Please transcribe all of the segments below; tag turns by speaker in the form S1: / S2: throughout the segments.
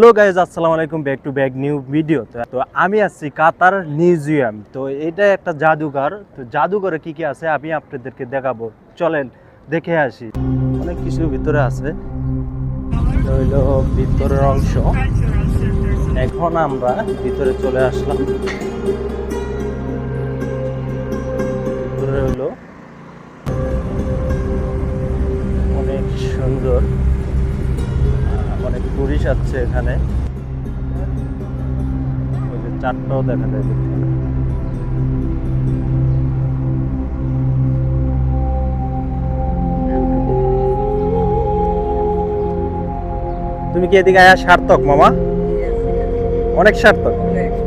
S1: Hello guys আসসালামু আলাইকুম back to back new video তো। আমি আছি কাতার মিউজিয়াম। তো এটা একটা জাদুঘর। তো জাদুঘরে কি কি আছে আমি আপনাদেরকে দেখাবো। চলেন, দেখে আসি। অনেক কিছু ভিতরে আছে। ভিতরের অংশ। এখন আমরা ভিতরে চলে আসলাম। ভিতরে হইল অনেক সুন্দর টুরিস্ট আছে এখানে। ওই যে চারটাও দেখা যায় তুমি কি এদিকে আয়া সার্থক, মামা? অনেক সার্থক।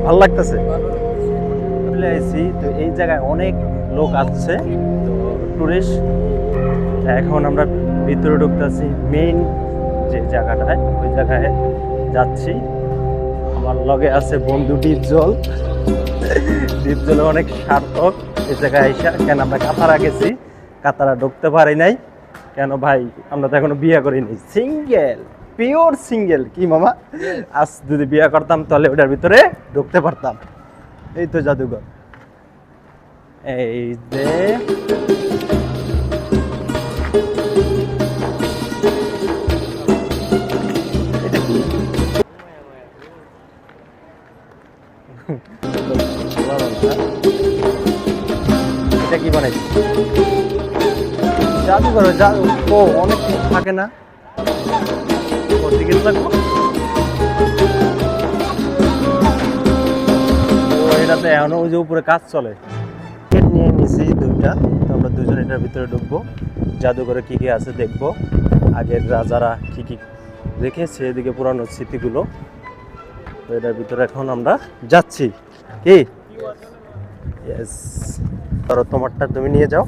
S1: ভালো লাগতেছে? চলে তো এই জায়গায় অনেক লোক আসছে, তো টুরিস্ট এখন আমরা ভিতরে ঢুকতেছি মেইন যে জায়গাটায় ওই জায়গায় যাচ্ছি। আমার লগে আছে বন্ধু ডিপজল। ডিপজল অনেক সার্থক। এই জায়গায় আইসা কেন আমরা কাতারা গেছি? কাতারা ঢুকতে পারি নাই। কেন ভাই আমরা তো এখনও বিয়ে করিনি। Single pure single. কি মামা? আজ যদি বিয়ে করতাম তাহলে ওটার ভিতরে ঢুকতে পারতাম। এই তো জাদুঘর। এই যে জাদুঘর জাদু ও, অনেক কিছু থাকে না। দিকে লাগবো ও, এটাতে এখনও ওই যে উপরে কাজ চলে। টিকিট নিয়ে নিছি দুইটা। তো আমরা দুজন এটার ভিতরে ঢুকবো। জাদুঘরে কি কি আছে দেখব। আগের রাজারা কি কি রেখেছে, এদিকে পুরানো স্মৃতিগুলো। তো এটার ভিতরে এখন আমরা যাচ্ছি। কি? ইয়েস ধরো তোমারটা তুমি নিয়ে যাও।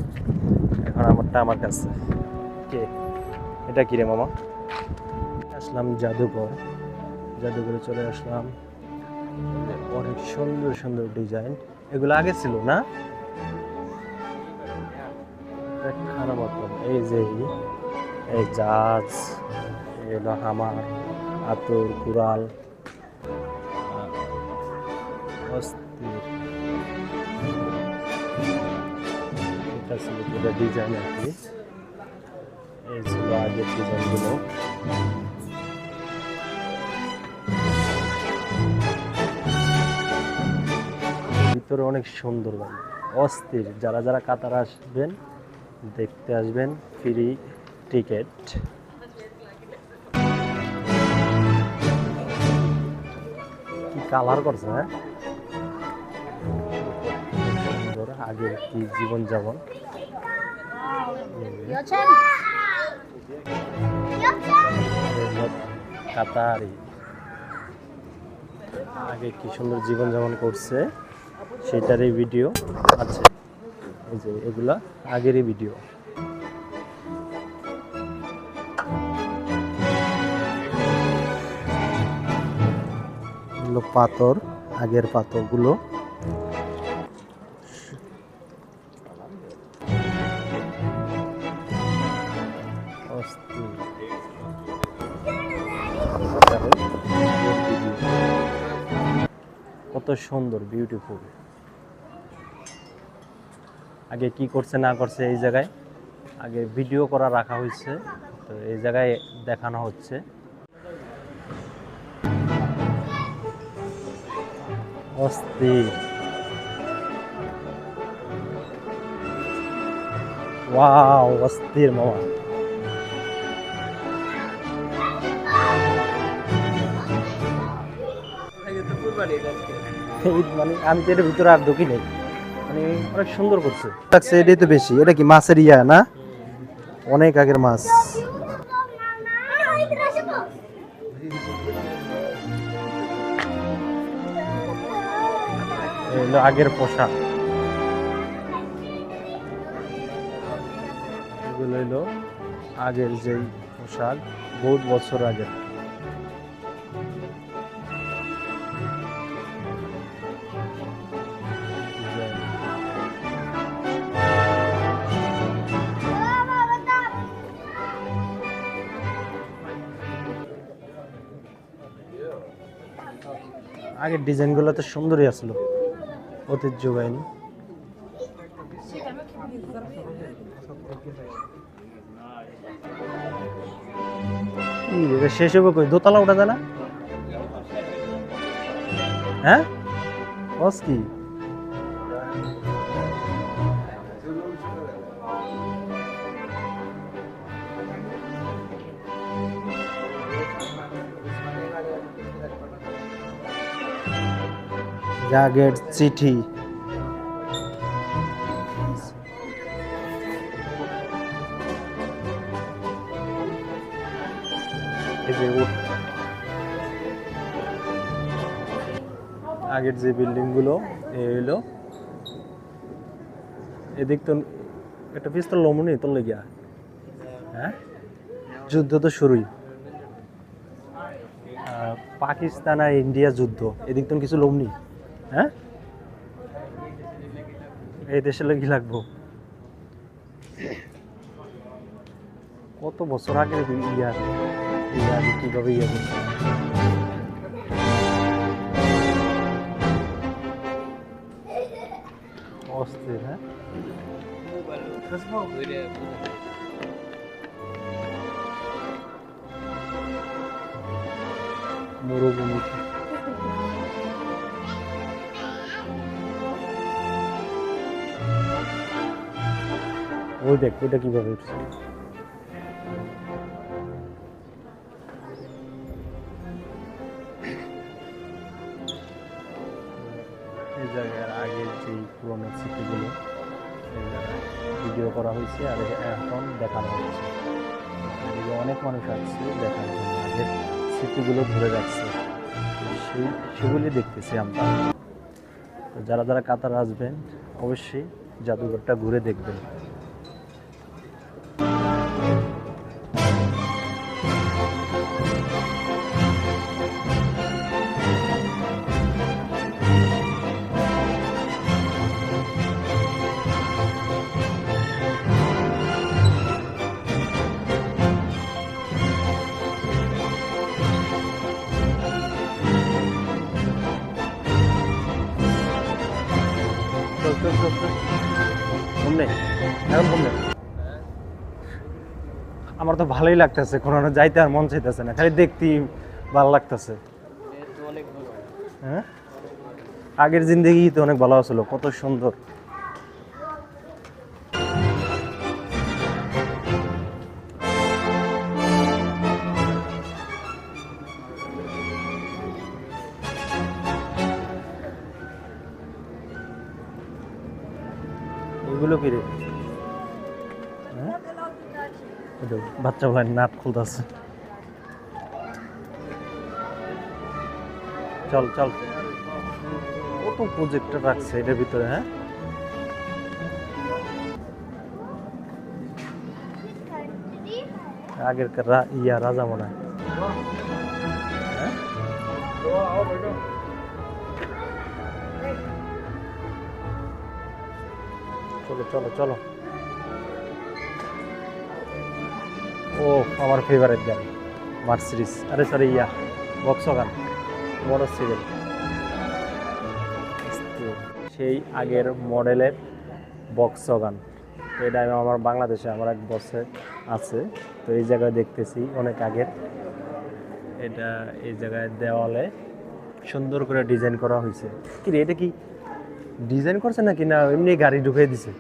S1: এখন আমারটা আমার কাছে। কে? এটা কি রে মামা? আসলাম জাদুঘর। জাদুঘরে চলে আসলাম। অনেক সুন্দর সুন্দর ডিজাইন। এগুলো আগে ছিল না? মতন এই যে এই জাহাজ এই হলো হামার আতর কুড়াল। এটা ছিল পুরো ডিজাইন ভিতরে অনেক সুন্দর লাগে অস্থির। যারা যারা কাতার আসবেন, দেখতে আসবেন ফ্রি টিকিট কি কালার করছে হ্যাঁ? আগের কি কাতারি। আগে কি সুন্দর জীবন যাপন করছে সেটারই ভিডিও আছে। এই যে এগুলা আগেরই ভিডিও পাথর আগের পাথরগুলো। কত সুন্দর বিউটিফুল আগে কি করছে, না করছে এই জায়গায়? আগে ভিডিও করা রাখা হয়েছে, তো এই জায়গায় দেখানো হচ্ছে। অস্থির। ওয়াও, অস্থির মামা। এই মানে আমি তো এটার ভিতরে আর ঢুকি নেই। মানে অনেক সুন্দর করছে। লাগছে এটাই তো বেশি এটা কি মাছের ইয়া না? অনেক আগের মাছ। এই হলো আগের পোশাক এগুলো হলো আগের যেই পোশাক বহুত বছর আগের। আগের ডিজাইনগুলো তো সুন্দরই আসলো। ঐতিহ্যবাহী রে, শেষ হবে কই? দোতলা উঠা যায় না? হ্যাঁ? কি? জাগের চিঠি। আগের যে বিল্ডিংগুলো এই হইল। এদিক তো একটা পিস্তল লমনি তোর লেগিয়া। হ্যাঁ? যুদ্ধ তো শুরুই। পাকিস্তান আর ইন্ডিয়া যুদ্ধ, এদিক তো কিছু লমনি হ্যাঁ? এই দেশে লাগি লাগবো? কত বছর আগে ইয়া ইয়া কীভাবে অস্থির হ্যাঁ? ওই দেখ ওইটা কীভাবে উঠছে? যে পুরোনো ভিডিও করা হয়েছে আর এখন দেখানো এদিকে অনেক মানুষ স্মৃতিগুলো সেই দেখতেছি আমরা। যারা যারা কাতার আসবেন, অবশ্যই জাদুঘরটা ঘুরে দেখবেন। ভালোই লাগতেছে কোনো যাইতে আর মন চাইতেছে না খালি দেখতেই ভালো লাগতেছে। হ্যাঁ? আগের জিন্দগি তো অনেক ভালো আসলো কত সুন্দর। বাচ্চা বলে নাট খুলতেছে। চল চল। কত প্রজেক্টর রাখছে এটার ভিতরে হ্যাঁ? আগের ইয়া রাজা মনে হয় হ্যাঁ? চলো চলো চলো। ও আমার ফেভারিট গাড়ি মার্সিডিস আরে সরি ইয়া বক্সগান বড় সিরিয়াল সেই আগের মডেলের বক্সগান তো এটা আমি আমার বাংলাদেশে আমার এক বসে আছে, তো এই জায়গায় দেখতেছি অনেক আগের। এটা এই জায়গায় দেওয়ালে সুন্দর করে ডিজাইন করা হয়েছে। কি রে, এটা কি ডিজাইন করছে নাকি না এমনি গাড়ি ঢুকিয়ে দিছে?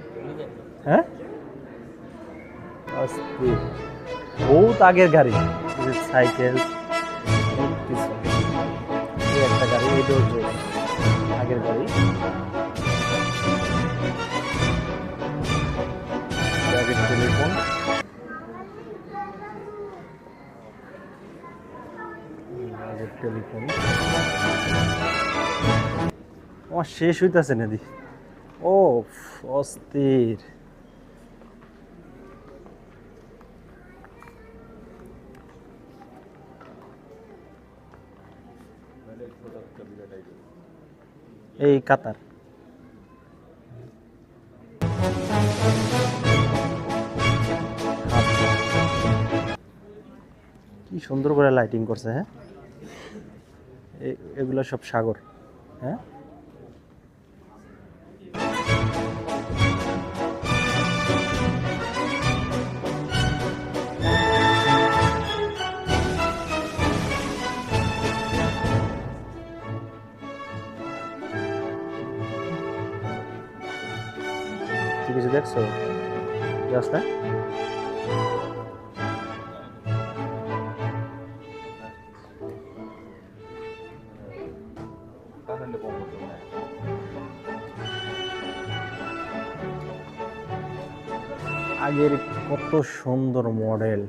S1: হ্যাঁ? বহুত আগের গাড়ি। সাইকেল। একটা গাড়ি এটাও আগের গাড়ি। টেলিফোন টেলিফোন আমার শেষ হইতেছে নাদি ও অস্থির। এই কাতার। কি সুন্দর করে লাইটিং করছে হ্যাঁ? এগুলো সব সাগর হ্যাঁ? দেখছ? রাস্তা আগের কত সুন্দর মডেল।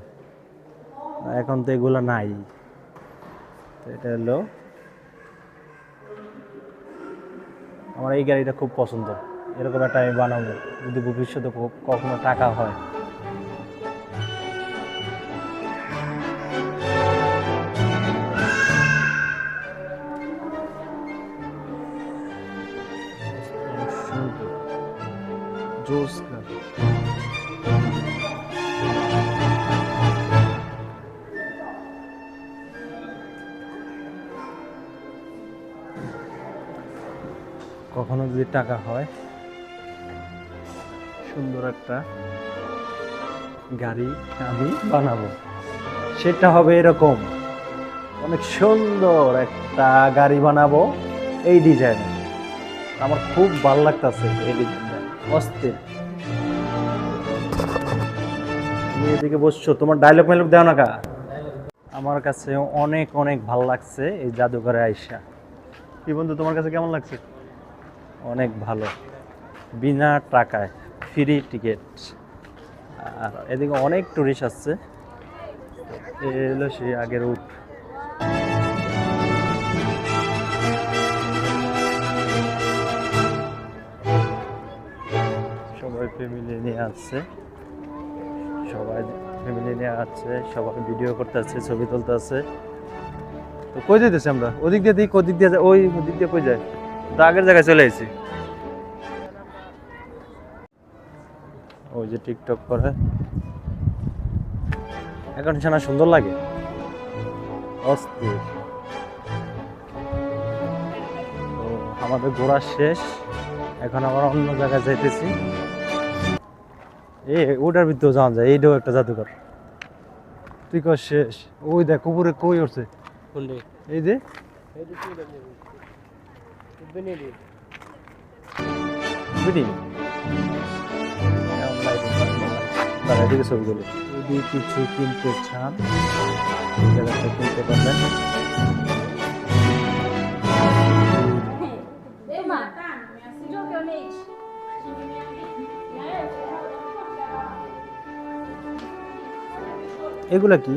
S1: এখন তো এগুলো নাই। এটা হলো আমার এই গাড়িটা খুব পছন্দ। এরকম একটা আমি বানাবো যদি ভবিষ্যতে কখনো টাকা হয়। কখনো যদি টাকা হয় সুন্দর একটা গাড়ি আমি বানাবো। সেটা হবে এরকম। অনেক সুন্দর একটা গাড়ি বানাবো এই ডিজাইন আমার খুব ভালো লাগতেছে এই ডিজাইনটা অস্থির। তুমি এদিকে বসছো, তোমার ডায়লগ মাইলগ দেও না কা? আমার কাছে অনেক অনেক ভালো লাগছে এই জাদুঘরে আইসা। কি বন্ধু, তোমার কাছে কেমন লাগছে? অনেক ভালো। বিনা টাকায়। Free ticket. আর এদিকে অনেক টুরিস্ট আসছে। এ হলো সেই আগের উঠ সবাই ফ্যামিলি নিয়ে আসছে। সবাই ফ্যামিলি নিয়ে আসছে, সবাই ভিডিও করতে আসছে ছবি তুলতে আসছে তো কই যেতেছি আমরা? ওদিক দিয়ে দিক, ওদিক দিয়ে ওই ওদিক দিয়ে কই যায়? তো আগের জায়গায় চলে এসেছি ওই যে টিকটক করে। এখন সেনা সুন্দর লাগে। অস্থির। তো আমাদের ঘোরা শেষ। এখন আবার অন্য জায়গায় যাইতেছি। এ ওটার ভিতরেও যাওয়া যায় এইটাও একটা জাদুঘর। তুই কর শেষ। ওই দেখ উপরে কই উঠছে? এই যে।
S2: এইটা
S1: তারা এদিকে ছবিগুলো যদি কিছু কিনতে চান জায়গাটা কিনতে পারবেন. এগুলা কি?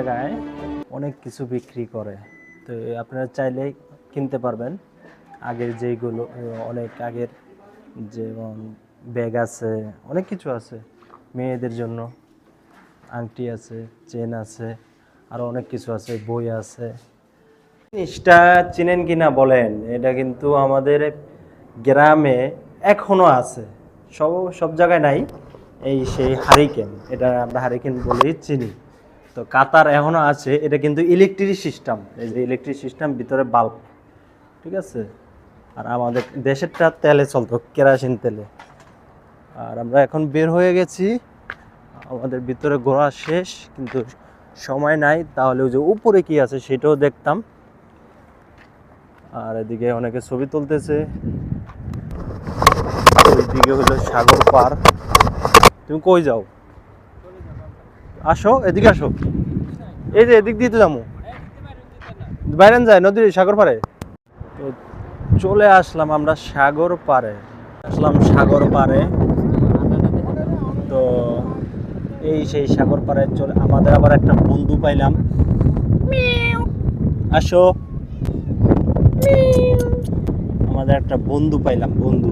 S1: জায়গায় অনেক কিছু বিক্রি করে। তো আপনারা চাইলে কিনতে পারবেন। আগের যেইগুলো, অনেক আগের যেমন ব্যাগ আছে, অনেক কিছু আছে। মেয়েদের জন্য আংটি আছে, চেন আছে আরও অনেক কিছু আছে, বই আছে। জিনিসটা চিনেন কিনা বলেন, এটা কিন্তু আমাদের গ্রামে এখনও আছে। সব সব জায়গায় নাই। এই সেই হারিকেন, এটা আমরা হারিকেন বলেই চিনি। তো কাতার এখনও আছে, এটা কিন্তু ইলেকট্রিক সিস্টেম এই যে ইলেকট্রিক সিস্টেম ভিতরে বাল্ব ঠিক আছে? আর আমাদের দেশেরটা তেলে চলতো, কেরাসিন তেলে। আর আমরা এখন বের হয়ে গেছি, আমাদের ভিতরে ঘোরা শেষ, কিন্তু সময় নাই, তাহলে ওই যে উপরে কি আছে সেটাও দেখতাম। আর এদিকে অনেকে ছবি তুলতেছে ওইদিকে হলো সাগর পার। তুমি কই যাও? আসো এদিকে আসো। এই যে এদিক দিয়ে তো যাব। বাইরেন যায় নদীর সাগর পারে তো চলে আসলাম আমরা সাগর পারে আসলাম সাগর পারে তো এই সেই সাগর পারে চলে আমাদের আবার একটা বন্ধু পাইলাম। আসো। আমাদের একটা বন্ধু পাইলাম বন্ধু।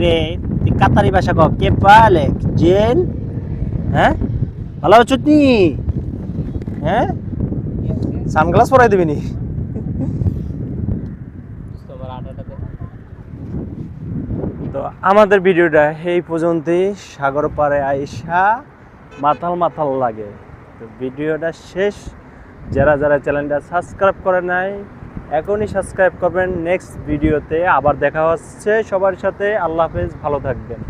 S1: রে তুই কাত তাড়াতাড়ি ভাষা কে পালে? জেন হ্যাঁ? ভালো আছো নি? হ্যাঁ? সানগ্লাস পরাই দিবি নি? তো আমাদের ভিডিওটা এই পর্যন্তই। সাগর পাড়ে আইসা মাথাল মাথাল লাগে। তো ভিডিওটা শেষ। যারা যারা চ্যানেলটা সাবস্ক্রাইব করে নাই, এখনই সাবস্ক্রাইব করবেন। নেক্সট ভিডিওতে আবার দেখা হচ্ছে সবার সাথে। আল্লাহ হাফেজ, ভালো থাকবেন।